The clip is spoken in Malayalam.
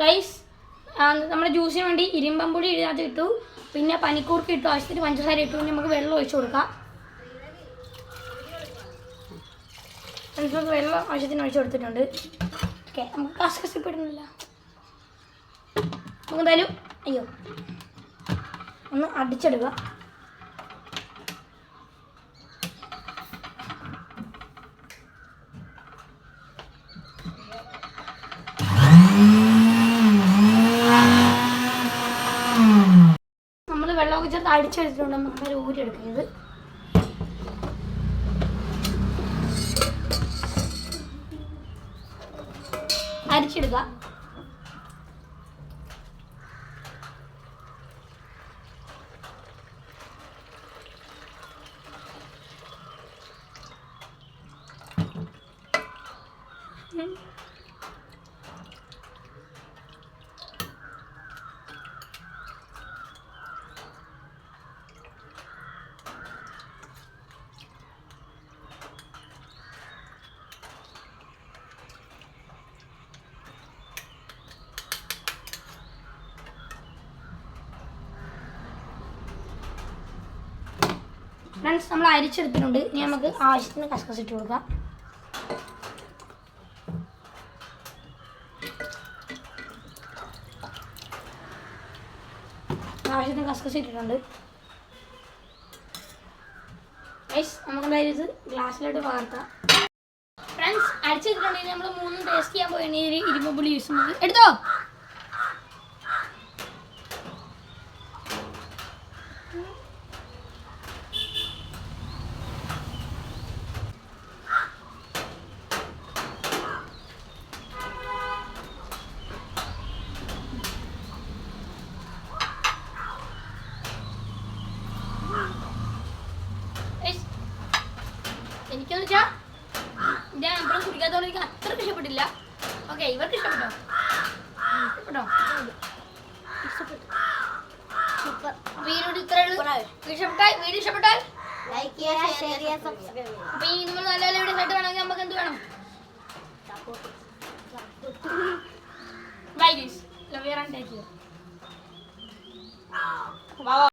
ഗൈസ് നമ്മുടെ ജ്യൂസിന് വേണ്ടി ഇരുമ്പമ്പുളി ഇതിനകത്ത് ഇട്ടു. പിന്നെ പനിക്കൂർക്ക് ഇട്ടു. ആവശ്യത്തിന് പഞ്ചസാര ഇട്ടു. പിന്നെ നമുക്ക് വെള്ളം ഒഴിച്ചു കൊടുക്കാം. നമുക്ക് വെള്ളം ആവശ്യത്തിന് ഒഴിച്ചു കൊടുത്തിട്ടുണ്ട്. ഓക്കെ നമുക്ക് കസക്കസിപ്പെടുന്നില്ല നമുക്ക് എന്തായാലും അയ്യോ ഒന്ന് അടിച്ചെടുക്കുക വെള്ളമൊക്കെ ചേർത്ത് അടിച്ചെടുത്തിട്ടുണ്ട് നമ്മൾ ഊരി എടുക്കുന്നത് അരിച്ചെടുക്കുക ഫ്രണ്ട്സ് നമ്മൾ അരിച്ചെടുത്തിട്ടുണ്ട്. ഇനി നമുക്ക് ആവശ്യത്തിന് കസ്കസ് ഇട്ട് കൊടുക്കാം. ആവശ്യത്തിന് കസ്കസ് ഇട്ടിട്ടുണ്ട്. ഗൈസ് നമുക്ക് എന്തായാലും ഇത് ഗ്ലാസ്സിലോട്ട് പകർത്താം ഫ്രണ്ട്സ് അടിച്ചിട്ടുണ്ടെങ്കിൽ നമ്മൾ മൂന്നും ടേസ്റ്റ് ചെയ്യാൻ പോയി ഇരുമ്പ് പുളി യൂസ് ചെയ്യുന്നത്. എടുത്തോ? എനിക്കെന്ന് വെച്ചാൽ എന്റെ അമ്പളം കുടിക്കാത്തതുകൊണ്ട് എനിക്ക് അത്രയ്ക്ക് ഇഷ്ടപ്പെട്ടില്ല. ഓക്കെ ഇവർക്ക് ഇഷ്ടപ്പെട്ടോ? ഇഷ്ടപ്പെട്ടോ? ഇഷ്ടപ്പെട്ടു. സൂപ്പർ. വീഡിയോ ഇത്രയുള്ളൂ ഇഷ്ടപ്പെട്ടാൽ വീഡിയോ ഇഷ്ടപ്പെട്ടാൽ ലൈക്ക് ചെയ്യുക ഷെയർ ചെയ്യുക സബ്സ്ക്രൈബ് ചെയ്യുക അപ്പോൾ ഈ നിങ്ങൾ നല്ല നല്ല വീഡിയോസ് ആയിട്ട് വേണമെങ്കിൽ നമുക്ക് എന്ത് വേണം? Bye guys love you and take